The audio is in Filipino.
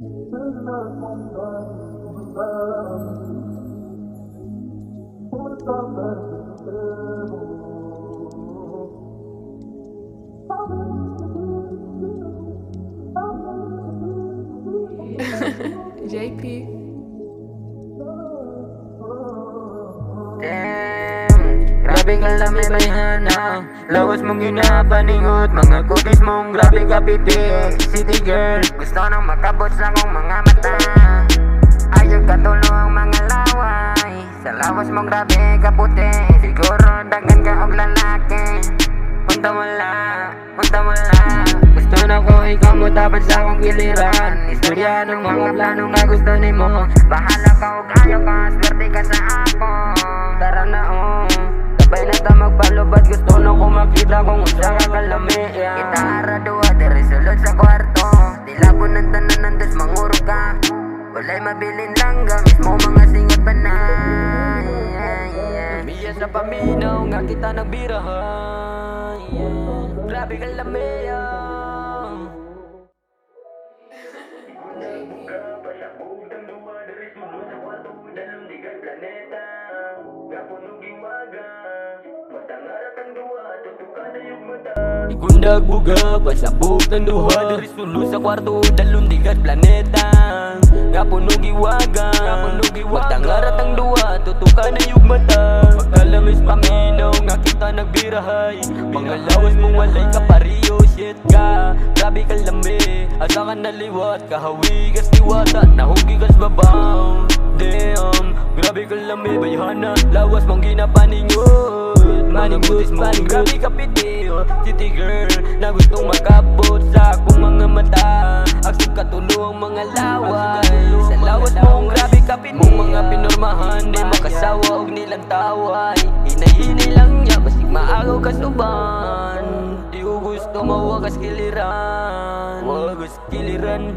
JP. Grabe ka lami bayhana Lawas mong ginapaningot. Mga cookies mong grabe kapitik City girl, gusto nang makabot sa akong mga mata. Ayaw katulo ang mga laway. Sa lawas mong grabe kaputi Siguro dagan ka og lalaki. Punta mo lang, punta mo lang Gusto na ko ikaw mo dapat sa akong giliran. Istorya ng mga plano nga gusto ni mo. Bahala ka og ayaw ka, swerte ka sa ako yeah. Kita ara duwa, diri sulod sa kwarto Tila ko ng tanan nandas manguro ka Walay mabilin lang ga Mismo mga singot pa na yeah, yeah. Miya sa paminaw nga kita nagbirahan yeah. Grabe ka lamaya Igundag buga pasabog ng duha. Diri sulo sa kwarto dalon digat planeta. Nga puno giwaga Magtangarat ang duha tutukan na yung mata. Pagkalamis paminaw nga kita nagbirahay. Mga lawas mong walay kapariyo shit ka. Grabe ka lami Asa ka naliwat. Kahawi kas diwata Nahugi kas babaw. Damn Grabe ka lami bayhana. Lawas mong Maningot, maningot Grabe ka piti oh, City girl Na gustong makabot sa akong mga mata. Agsig katulo ang mga laway. Sa lawas mong grabe ka piti Mong mga pinormahan Di makasawa og nilang taway. Hinay-hinay lang niya Basig maagaw ka suban Di ko gusto mawagas kiliran. Wagas kiliran